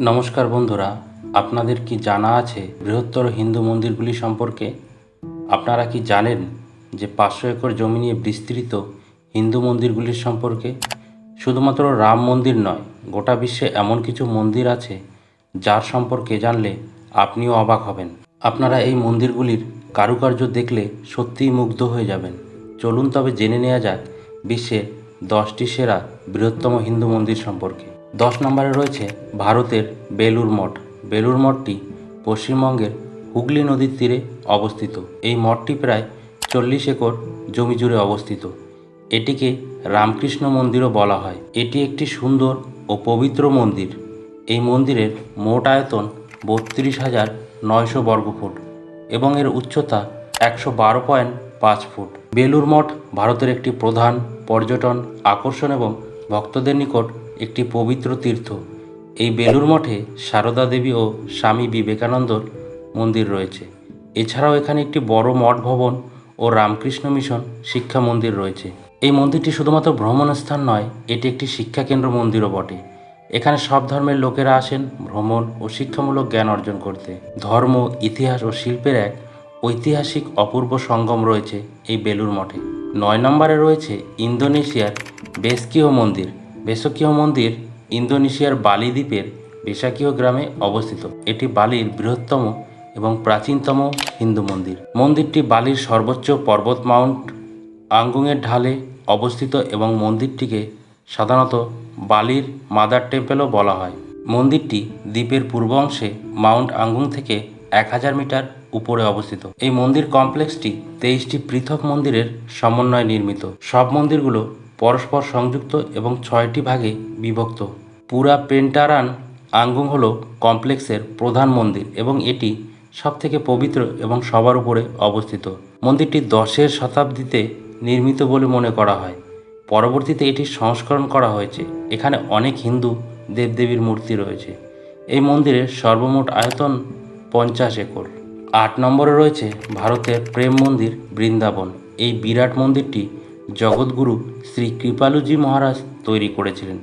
নমস্কার বন্ধুরা, আপনাদের কি জানা আছে বৃহত্তর হিন্দু মন্দিরগুলি সম্পর্কে? আপনারা কি জানেন যে পাঁচশো একর জমি নিয়ে বিস্তৃত হিন্দু মন্দিরগুলির সম্পর্কে? শুধুমাত্র রাম মন্দির নয়, গোটা বিশ্বে এমন কিছু মন্দির আছে যার সম্পর্কে জানলে আপনিও অবাক হবেন। আপনারা এই মন্দিরগুলির কারুকার্য দেখলে সত্যিই মুগ্ধ হয়ে যাবেন। চলুন তবে জেনে নেওয়া যাক বিশ্বের দশটি সেরা বৃহত্তম হিন্দু মন্দির সম্পর্কে। দশ নম্বরে রয়েছে ভারতের বেলুর মঠ। বেলুর মঠটি পশ্চিমবঙ্গের হুগলি নদীর তীরে অবস্থিত। এই মঠটি প্রায় চল্লিশ একর জমি জুড়ে অবস্থিত। এটিকে রামকৃষ্ণ মন্দিরও বলা হয়। এটি একটি সুন্দর ও পবিত্র মন্দির। এই মন্দিরের মোট আয়তন বত্রিশ হাজার নয়শো বর্গফুট এবং এর উচ্চতা একশো বারো পয়েন্ট পাঁচ ফুট। বেলুর মঠ ভারতের একটি প্রধান পর্যটন আকর্ষণ এবং ভক্তদের নিকট একটি পবিত্র তীর্থ। এই বেলুর মঠে সারদা দেবী ও স্বামী বিবেকানন্দর মন্দির রয়েছে। এছাড়াও এখানে একটি বড় মঠ ভবন ও রামকৃষ্ণ মিশন শিক্ষা মন্দির রয়েছে। এই মন্দিরটি শুধুমাত্র ভ্রমণ স্থান নয়, এটি একটি শিক্ষা কেন্দ্র মন্দিরও বটে। এখানে সব ধর্মের লোকেরা আসেন ভ্রমণ ও শিক্ষামূলক জ্ঞান অর্জন করতে। ধর্ম, ইতিহাস ও শিল্পের এক ঐতিহাসিক অপূর্ব সঙ্গম রয়েছে এই বেলুর মঠে। নয় নম্বরে রয়েছে ইন্দোনেশিয়ার বেসকিও মন্দির। বেসকিও মন্দির ইন্দোনেশিয়ার বালি দ্বীপের বেসাকিও গ্রামে অবস্থিত। এটি বালির বৃহত্তম এবং প্রাচীনতম হিন্দু মন্দির। মন্দিরটি বালির সর্বোচ্চ পর্বত মাউন্ট আঙ্গুংয়ের ঢালে অবস্থিত এবং মন্দিরটিকে সাধারণত বালির মাদার টেম্পেলও বলা হয়। মন্দিরটি দ্বীপের পূর্ব অংশে মাউন্ট আঙ্গুং থেকে এক হাজার মিটার উপরে অবস্থিত। এই মন্দির কমপ্লেক্সটি তেইশটি পৃথক মন্দিরের সমন্বয়ে নির্মিত। সব মন্দিরগুলো পরস্পর সংযুক্ত এবং ছয়টি ভাগে বিভক্ত। পুরা পেন্টারান আঙ্গুং হলো কমপ্লেক্সের প্রধান মন্দির এবং এটি সবথেকে পবিত্র এবং সবার উপরে অবস্থিত। মন্দিরটি দশের শতাব্দীতে নির্মিত বলে মনে করা হয়। পরবর্তীতে এটির সংস্করণ করা হয়েছে। এখানে অনেক হিন্দু দেবদেবীর মূর্তি রয়েছে। এই মন্দিরের সর্বমোট আয়তন পঞ্চাশ একর। আট নম্বরে রয়েছে ভারতের প্রেম মন্দির বৃন্দাবন। এই বিরাট মন্দিরটি জগৎগুরু শ্রী কৃপালুজি মহারাজ তৈরি করেছিলেন।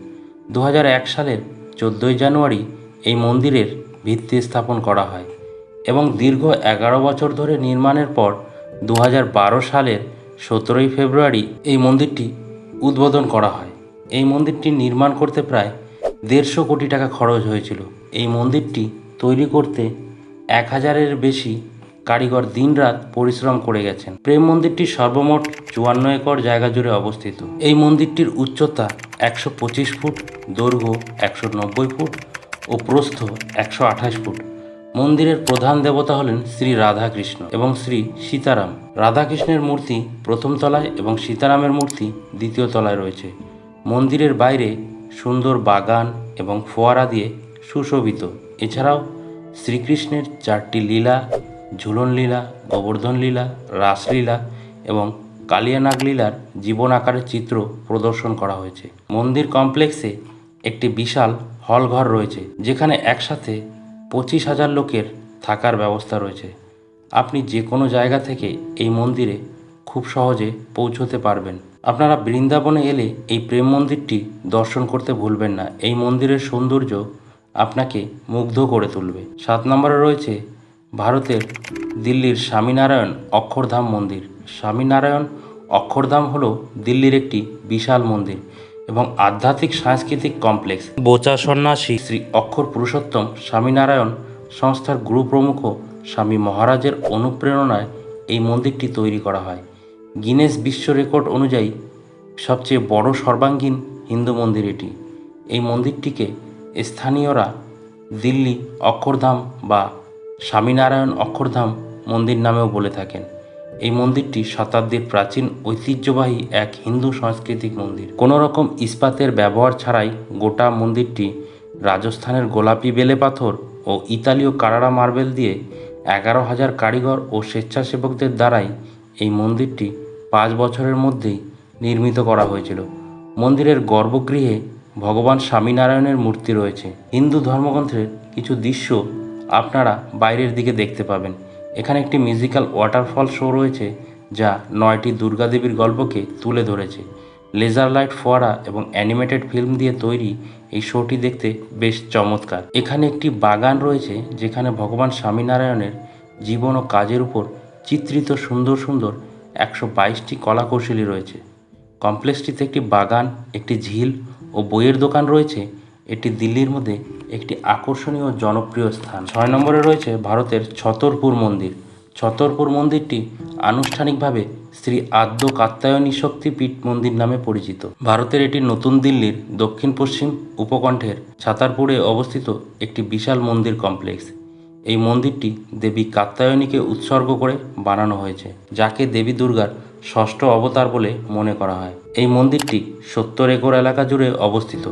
দু সালের চোদ্দোই জানুয়ারি এই মন্দিরের ভিত্তি স্থাপন করা হয় এবং দীর্ঘ এগারো বছর ধরে নির্মাণের পর দু হাজার বারো সালের সতেরোই ফেব্রুয়ারি এই মন্দিরটি উদ্বোধন করা হয়। এই মন্দিরটি নির্মাণ করতে প্রায় দেড়শো কোটি টাকা খরচ হয়েছিল। এই মন্দিরটি তৈরি করতে এক হাজারের বেশি কারিগর দিনরাত পরিশ্রম করে গেছেন। প্রেম মন্দিরটি সর্বমোট চুয়ান্ন একর জায়গা জুড়ে অবস্থিত। এই মন্দিরটির উচ্চতা একশো পঁচিশ ফুট, দৈর্ঘ্য একশো নব্বই ফুট ও প্রস্থ একশো আঠাশ ফুট। মন্দিরের প্রধান দেবতা হলেন শ্রী রাধাকৃষ্ণ এবং শ্রী সীতারাম। রাধাকৃষ্ণের মূর্তি প্রথম তলায় এবং সীতারামের মূর্তি দ্বিতীয় তলায় রয়েছে। মন্দিরের বাইরে সুন্দর বাগান এবং ফোয়ারা দিয়ে সুশোভিত। এছাড়াও শ্রীকৃষ্ণের চারটি লীলা ঝুলন লীলা, গোবর্ধন লীলা রাসলীলা এবং কালিয়ানাগ লীলার জীবন আকারের চিত্র প্রদর্শন করা হয়েছে। মন্দির কমপ্লেক্সে একটি বিশাল হল ঘর রয়েছে, যেখানে একসাথে পঁচিশ হাজার লোকের থাকার ব্যবস্থা রয়েছে। আপনি যে কোনো জায়গা থেকে এই মন্দিরে খুব সহজে পৌঁছতে পারবেন। আপনারা বৃন্দাবনে এলে এই প্রেম মন্দিরটি দর্শন করতে ভুলবেন না। এই মন্দিরের সৌন্দর্য আপনাকে মুগ্ধ করে তুলবে। সাত নম্বরে রয়েছে ভারতের দিল্লির স্বামীনারায়ণ অক্ষরধাম মন্দির। স্বামীনারায়ণ অক্ষরধাম হলো দিল্লির একটি বিশাল মন্দির এবং আধ্যাত্মিক সাংস্কৃতিক কমপ্লেক্স। বোচা সন্ন্যাসী শ্রী অক্ষর পুরুষোত্তম স্বামীনারায়ণ সংস্থার গুরু প্রমুখ স্বামী মহারাজের অনুপ্রেরণায় এই মন্দিরটি তৈরি করা হয়। গিনেস বিশ্ব রেকর্ড অনুযায়ী সবচেয়ে বড় সর্বাঙ্গীন হিন্দু মন্দির এটি। এই মন্দিরটিকে স্থানীয়রা দিল্লি অক্ষরধাম বা স্বামীনারায়ণ অক্ষরধাম মন্দির নামেও বলে থাকেন। এই মন্দিরটি শতাব্দীর প্রাচীন ঐতিহ্যবাহী এক হিন্দু সাংস্কৃতিক মন্দির। কোনো রকম ইস্পাতের ব্যবহার ছাড়াই গোটা মন্দিরটি রাজস্থানের গোলাপি বেলে পাথর ও ইতালীয় কারারা মার্বেল দিয়ে এগারো হাজার কারিগর ও স্বেচ্ছাসেবকদের দ্বারাই এই মন্দিরটি পাঁচ বছরের মধ্যেই নির্মিত করা হয়েছিল। মন্দিরের গর্ভগৃহে ভগবান স্বামীনারায়ণের মূর্তি রয়েছে। হিন্দু ধর্মগ্রন্থের কিছু দৃশ্য আপনারা বাইরের দিকে দেখতে পাবেন। এখানে একটি মিউজিক্যাল ওয়াটারফল শো রয়েছে, যা নয়টি দুর্গাদেবীর গল্পকে তুলে ধরেছে। লেজার লাইট ফোয়ারা এবং অ্যানিমেটেড ফিল্ম দিয়ে তৈরি এই শোটি দেখতে বেশ চমৎকার। এখানে একটি বাগান রয়েছে, যেখানে ভগবান স্বামীনারায়ণের জীবন ও কাজের উপর চিত্রিত সুন্দর সুন্দর একশো বাইশটি কলাকৌশলী রয়েছে। কমপ্লেক্সটিতে একটি বাগান, একটি ঝিল ও বইয়ের দোকান রয়েছে এটি দিল্লির মধ্যে একটি আকর্ষণীয় জনপ্রিয় স্থান। ছয় নম্বরে রয়েছে ভারতের ছতরপুর মন্দির। ছতরপুর মন্দিরটি আনুষ্ঠানিকভাবে শ্রী আদ্য কাত্যায়নী শক্তিপীঠ মন্দির নামে পরিচিত। ভারতের এটি নতুন দিল্লির দক্ষিণ পশ্চিম উপকণ্ঠের ছাতারপুরে অবস্থিত একটি বিশাল মন্দির কমপ্লেক্স। এই মন্দিরটি দেবী কাত্যায়নীকে উৎসর্গ করে বানানো হয়েছে, যাকে দেবী দুর্গার ষষ্ঠ অবতার বলে মনে করা হয়। এই মন্দিরটি সত্তর একর এলাকা জুড়ে অবস্থিত।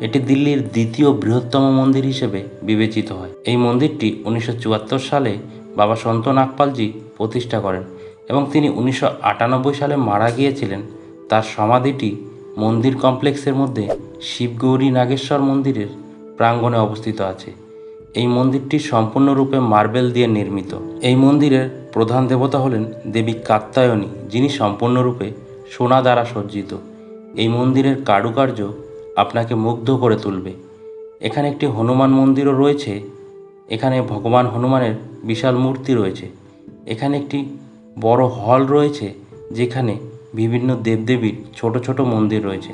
এটি দিল্লির দ্বিতীয় বৃহত্তম মন্দির হিসেবে বিবেচিত হয়। এই মন্দিরটি উনিশশো চুয়াত্তর সালে বাবা সন্ত নাগপালজি প্রতিষ্ঠা করেন এবং তিনি উনিশশো আটানব্বই সালে মারা গিয়েছিলেন। তার সমাধিটি মন্দির কমপ্লেক্সের মধ্যে শিবগৌরী নাগেশ্বর মন্দিরের প্রাঙ্গণে অবস্থিত আছে। এই মন্দিরটি সম্পূর্ণরূপে মার্বেল দিয়ে নির্মিত। এই মন্দিরের প্রধান দেবতা হলেন দেবী কাত্যায়নী, যিনি সম্পূর্ণরূপে সোনা দ্বারা সজ্জিত। এই মন্দিরের কারুকার্য আপনাকে মুগ্ধ করে তুলবে। এখানে একটি হনুমান মন্দিরও রয়েছে। এখানে ভগবান হনুমানের বিশাল মূর্তি রয়েছে। এখানে একটি বড় হল রয়েছে, যেখানে বিভিন্ন দেবদেবীর ছোট ছোট মন্দির রয়েছে।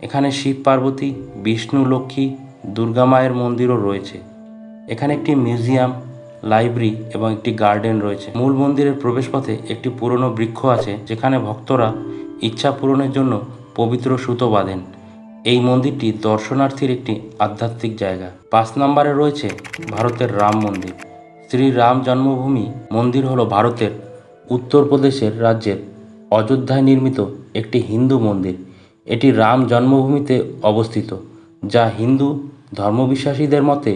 এখানে শিব পার্বতী, বিষ্ণু লক্ষ্মী, দুর্গা মায়ের মন্দিরও রয়েছে। এখানে একটি মিউজিয়াম, লাইব্রেরি এবং একটি গার্ডেন রয়েছে। মূল মন্দিরের প্রবেশপথে একটি পুরনো বৃক্ষ আছে, যেখানে ভক্তরা ইচ্ছা পূরণের জন্য পবিত্র সুতো বাঁধেন। এই মন্দিরটি দর্শনার্থীর একটি আধ্যাত্মিক জায়গা। পাঁচ নম্বরে রয়েছে ভারতের রাম মন্দির। শ্রী রাম জন্মভূমি মন্দির হলো ভারতের উত্তরপ্রদেশের রাজ্যের অযোধ্যায় নির্মিত একটি হিন্দু মন্দির। এটি রাম জন্মভূমিতে অবস্থিত, যা হিন্দু ধর্মবিশ্বাসীদের মতে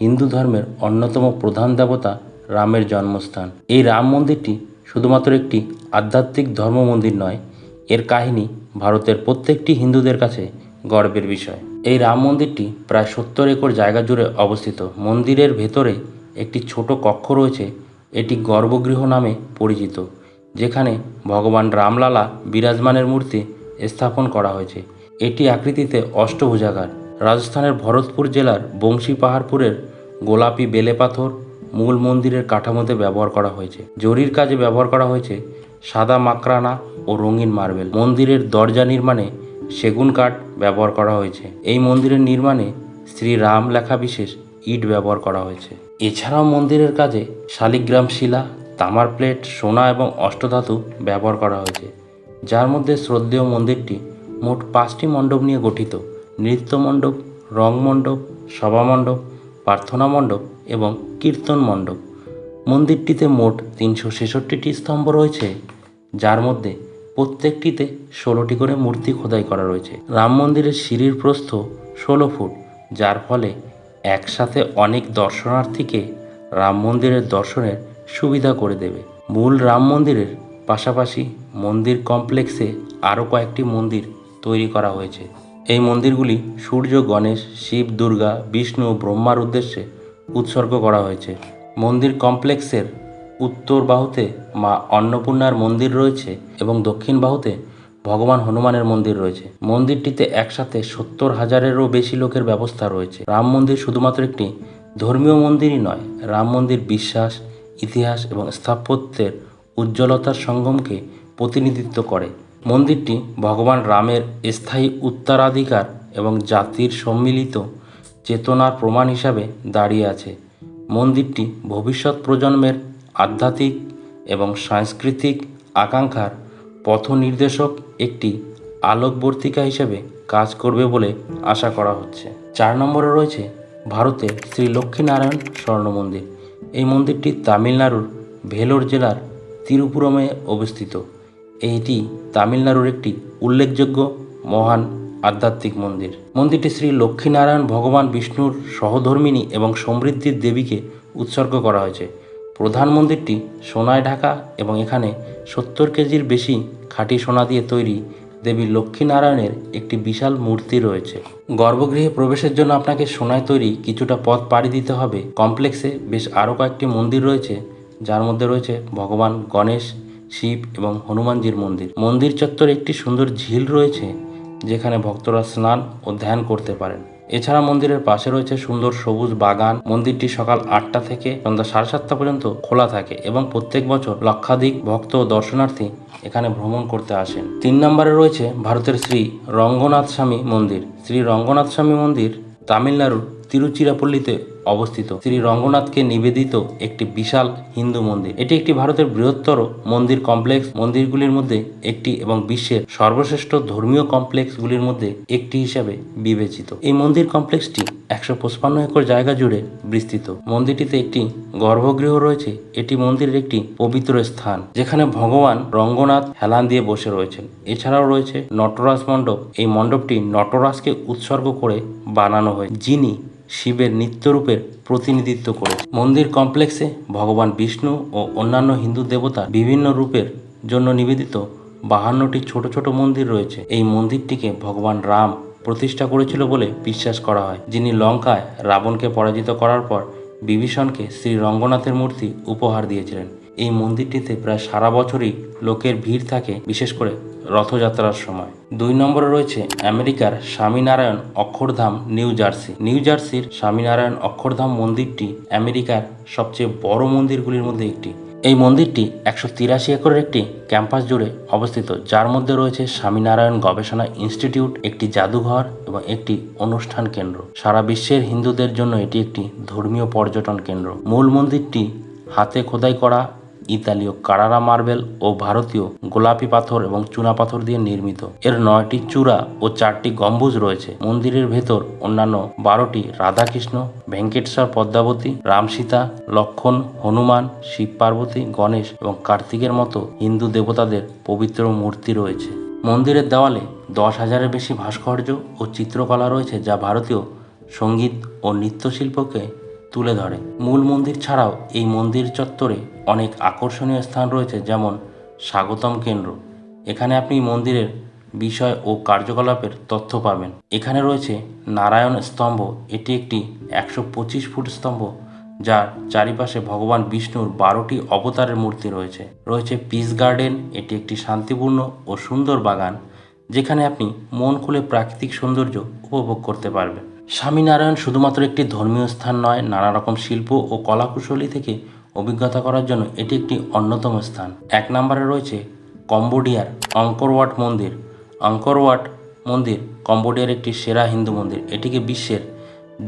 হিন্দু ধর্মের অন্যতম প্রধান দেবতা রামের জন্মস্থান। এই রাম মন্দিরটি শুধুমাত্র একটি আধ্যাত্মিক ধর্ম মন্দির নয়, এর কাহিনী ভারতের প্রত্যেকটি হিন্দুদের কাছে গর্বের বিষয়। এই রাম মন্দিরটি প্রায় সত্তর একর জায়গা জুড়ে অবস্থিত। মন্দিরের ভেতরে একটি ছোট কক্ষ রয়েছে, এটি গর্ভগৃহ নামে পরিচিত, যেখানে ভগবান রামলালা বিরাজমানের মূর্তি স্থাপন করা হয়েছে। এটি আকৃতিতে অষ্টভুজাকার। রাজস্থানের ভরতপুর জেলার বংশী পাহাড়পুরের গোলাপি বেলে পাথর মূল মন্দিরের কাঠামোতে ব্যবহার করা হয়েছে। জরির কাজে ব্যবহার করা হয়েছে সাদা মাকরানা ও রঙিন মার্বেল। মন্দিরের দরজা নির্মাণে সেগুন কাঠ ব্যবহার করা হয়েছে। এই মন্দিরের নির্মাণে শ্রী রাম লেখা বিশেষ ইট ব্যবহার করা হয়েছে। এছাড়াও মন্দিরের কাজে শালিগ্রাম শিলা, তামার প্লেট, সোনা এবং অষ্টধাতু ব্যবহার করা হয়েছে। যার মধ্যে শ্রদ্ধেয় মন্দিরটি মোট পাঁচটি মণ্ডপ নিয়ে গঠিত। নৃত্য মণ্ডপ, রং মণ্ডপ, সভা মণ্ডপ, প্রার্থনা মণ্ডপ এবং কীর্তন মণ্ডপ। মন্দিরটিতে মোট তিনশো ছেষট্টিটি স্তম্ভ রয়েছে, যার মধ্যে প্রত্যেকটিতে ষোলোটি করে মূর্তি খোদাই করা রয়েছে। রাম মন্দিরের সিঁড়ির প্রস্থ ষোলো ফুট, যার ফলে একসাথে অনেক দর্শনার্থীকে রাম মন্দিরের দর্শনের সুবিধা করে দেবে। মূল রাম মন্দিরের পাশাপাশি মন্দির কমপ্লেক্সে আরও কয়েকটি মন্দির তৈরি করা হয়েছে। এই মন্দিরগুলি সূর্য, গণেশ, শিব, দুর্গা, বিষ্ণু ও ব্রহ্মার উদ্দেশ্যে উৎসর্গ করা হয়েছে। মন্দির কমপ্লেক্সের উত্তর বাহুতে মা অন্নপূর্ণার মন্দির রয়েছে এবং দক্ষিণ বাহুতে ভগবান হনুমানের মন্দির রয়েছে। মন্দিরটিতে একসাথে সত্তর হাজারেরও বেশি লোকের ব্যবস্থা রয়েছে। রাম মন্দির শুধুমাত্র একটি ধর্মীয় মন্দিরই নয়, রাম মন্দির বিশ্বাস, ইতিহাস এবং স্থাপত্যের উজ্জ্বলতার সঙ্গমকে প্রতিনিধিত্ব করে। মন্দিরটি ভগবান রামের স্থায়ী উত্তরাধিকার এবং জাতির সম্মিলিত চেতনার প্রমাণ হিসাবে দাঁড়িয়ে আছে। মন্দিরটি ভবিষ্যৎ প্রজন্মের আধ্যাত্মিক এবং সাংস্কৃতিক আকাঙ্ক্ষার পথ নির্দেশক একটি আলোকবর্তিকা হিসেবে কাজ করবে বলে আশা করা হচ্ছে। চার নম্বরে রয়েছে ভারতের শ্রী লক্ষ্মীনারায়ণ স্বর্ণ মন্দির। এই মন্দিরটি তামিলনাড়ুর ভেলোর জেলার তিরুপুরমে অবস্থিত। এটি তামিলনাড়ুর একটি উল্লেখযোগ্য মহান আধ্যাত্মিক মন্দির। মন্দিরটি শ্রী লক্ষ্মীনারায়ণ ভগবান বিষ্ণুর সহধর্মিণী এবং সমৃদ্ধির দেবীকে উৎসর্গ করা হয়েছে। প্রধান মন্দিরটি সোনায় ঢাকা এবং এখানে সত্তর কেজির বেশি খাঁটি সোনা দিয়ে তৈরি দেবী লক্ষ্মীনারায়ণের একটি বিশাল মূর্তি রয়েছে। গর্ভগৃহে প্রবেশের জন্য আপনাকে সোনায় তৈরি কিছুটা পথ পাড়ি দিতে হবে। কমপ্লেক্সে বেশ আরও কয়েকটি মন্দির রয়েছে, যার মধ্যে রয়েছে ভগবান গণেশ, শিব এবং হনুমানজির মন্দির। মন্দির চত্বরে একটি সুন্দর ঝিল রয়েছে, যেখানে ভক্তরা স্নান ও ধ্যান করতে পারেন। এছাড়া মন্দিরের পাশে রয়েছে সুন্দর সবুজ বাগান। মন্দিরটি সকাল আটটা থেকে সন্ধ্যা সাড়ে সাতটা পর্যন্ত খোলা থাকে এবং প্রত্যেক বছর লক্ষাধিক ভক্ত ও দর্শনার্থী এখানে ভ্রমণ করতে আসেন। তিন নম্বরে রয়েছে ভারতের শ্রী রঙ্গনাথ স্বামী মন্দির। শ্রী রঙ্গনাথ স্বামী মন্দির তামিলনাড়ুর তিরুচিরাপল্লীতে অবস্থিত। শ্রী রঙ্গনাথকে নিবেদিত একটি বিশাল হিন্দু মন্দির। এটি একটি ভারতের বৃহত্তর মন্দির কমপ্লেক্স। মন্দিরগুলির মধ্যে একটি এবং বিশ্বের সর্বশ্রেষ্ঠ ধর্মীয় কমপ্লেক্সগুলির মধ্যে একটি হিসাবে বিবেচিত। এই মন্দির কমপ্লেক্সটি একশো পঁচপান্ন একর জায়গা জুড়ে বিস্তৃত। মন্দিরটিতে একটি গর্ভগৃহ রয়েছে। এটি মন্দিরের একটি পবিত্র স্থান, যেখানে ভগবান রঙ্গনাথ হেলান দিয়ে বসে রয়েছেন। এছাড়াও রয়েছে নটরাজ মণ্ডপ। এই মণ্ডপটি নটরাজকে উৎসর্গ করে বানানো হয়, যিনি শিবের নিত্যরূপের প্রতিনিধিত্ব করে মন্দির কমপ্লেক্সে ভগবান বিষ্ণু ও অন্যান্য হিন্দু দেবতা বিভিন্ন রূপের জন্য নিবেদিত বাহান্নটি ছোট ছোট মন্দির রয়েছে। এই মন্দিরটিকে ভগবান রাম প্রতিষ্ঠা করেছিল বলে বিশ্বাস করা হয়। যিনি লঙ্কায় রাবণকে পরাজিত করার পর বিভীষণকে শ্রী রঙ্গনাথের মূর্তি উপহার দিয়েছিলেন। এই মন্দিরটিতে প্রায় সারা বছরই লোকের ভিড় থাকে। বিশেষ করে রথযাত্রার সময়। দুই নম্বরে রয়েছে আমেরিকার Swaminarayan Akshardham, New Jersey. New জার্সির স্বামীনারায়ণ অক্ষরধাম মন্দিরটি আমেরিকার সবচেয়ে বড় মন্দিরগুলির মধ্যে একটি। এই মন্দিরটি একশো তিরাশি একরের একটি ক্যাম্পাস জুড়ে অবস্থিত, যার মধ্যে রয়েছে স্বামীনারায়ণ গবেষণা ইনস্টিটিউট, একটি জাদুঘর এবং একটি অনুষ্ঠান কেন্দ্র। সারা বিশ্বের হিন্দুদের জন্য এটি একটি ধর্মীয় পর্যটন কেন্দ্র। মূল মন্দিরটি হাতে খোদাই করা ইতালীয় কারারা মার্বেল ও ভারতীয় গোলাপি পাথর এবং চুনা পাথর দিয়ে নির্মিত। এর নয়টি চূড়া ও চারটি গম্বুজ রয়েছে। মন্দিরের ভেতর অন্যান্য বারোটি রাধাকৃষ্ণ, ভেঙ্কটেশ্বর পদ্মাবতী রাম সীতা লক্ষণ, হনুমান, শিব পার্বতী, গণেশ এবং কার্তিকের মতো হিন্দু দেবতাদের পবিত্র মূর্তি রয়েছে। মন্দিরের দেওয়ালে দশ হাজারের বেশি ভাস্কর্য ও চিত্রকলা রয়েছে যা ভারতীয় সংগীত ও নৃত্যশিল্পকে তুলে ধরে। মূল মন্দির ছাড়াও এই মন্দির চত্বরে অনেক আকর্ষণীয় স্থান রয়েছে, যেমন স্বাগতম কেন্দ্র। এখানে আপনি মন্দিরের বিষয় ও কার্যকলাপের তথ্য পাবেন। এখানে রয়েছে নারায়ণ স্তম্ভ। এটি একটি একশো পঁচিশ ফুট স্তম্ভ, যার চারিপাশে ভগবান বিষ্ণুর বারোটি অবতারের মূর্তি রয়েছে। রয়েছে পিস গার্ডেন। এটি একটি শান্তিপূর্ণ ও সুন্দর বাগান, যেখানে আপনি মন খুলে প্রাকৃতিক সৌন্দর্য উপভোগ করতে পারবেন। স্বামীনারায়ণ শুধুমাত্র একটি ধর্মীয় স্থান নয়, নানা রকম শিল্প ও কলাকুশলী থেকে অভিজ্ঞতা করার জন্য এটি একটি অন্যতম স্থান। এক নম্বরে রয়েছে কম্বোডিয়ার অঙ্করওয়াট মন্দির। অঙ্করওয়াট মন্দির কম্বোডিয়ার একটি সেরা হিন্দু মন্দির। এটিকে বিশ্বের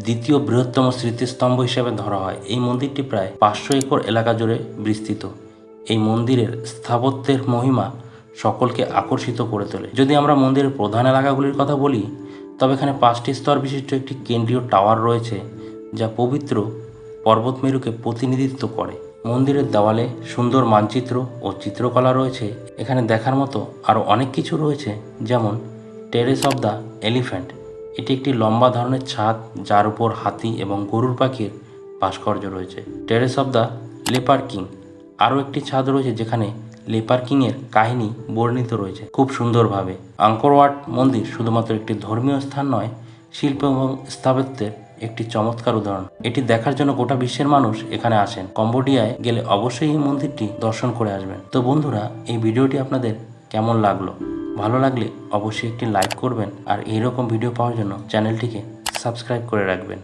দ্বিতীয় বৃহত্তম স্মৃতিস্তম্ভ হিসেবে ধরা হয়। এই মন্দিরটি প্রায় পাঁচশো একর এলাকা জুড়ে বিস্তৃত। এই মন্দিরের স্থাপত্যের মহিমা সকলকে আকর্ষিত করে তোলে। যদি আমরা মন্দিরের প্রধান এলাকাগুলির কথা বলি তবে এখানে পাঁচটি স্তর বিশিষ্ট একটি কেন্দ্রীয় টাওয়ার রয়েছে, যা পবিত্র পর্বতমেরুকে প্রতিনিধিত্ব করে। মন্দিরের দেওয়ালে সুন্দর মানচিত্র ও চিত্রকলা রয়েছে। এখানে দেখার মতো আরও অনেক কিছু রয়েছে, যেমন টেরেস অব দ্য এলিফ্যান্ট এটি একটি লম্বা ধরনের ছাদ, যার উপর হাতি এবং গরুর পাখির ভাস্কর্য রয়েছে। Terrace of the Leper King আরও একটি ছাদ রয়েছে যেখানে লেপার কিংয়ের কাহিনী বর্ণিত রয়েছে খুব সুন্দরভাবে। আঙ্করওয়াট মন্দির শুধুমাত্র একটি ধর্মীয় স্থান নয়, শিল্প এবং স্থাপত্যের একটি চমৎকার উদাহরণ। এটি দেখার জন্য গোটা বিশ্বের মানুষ এখানে আসেন। কম্বোডিয়ায় গেলে অবশ্যই এই মন্দিরটি দর্শন করে আসবেন। তো বন্ধুরা, এই ভিডিওটি আপনাদের কেমন লাগল? ভালো লাগলে অবশ্যই একটি লাইক করবেন আর এইরকম ভিডিও পাওয়ার জন্য চ্যানেলটিকে সাবস্ক্রাইব করে রাখবেন।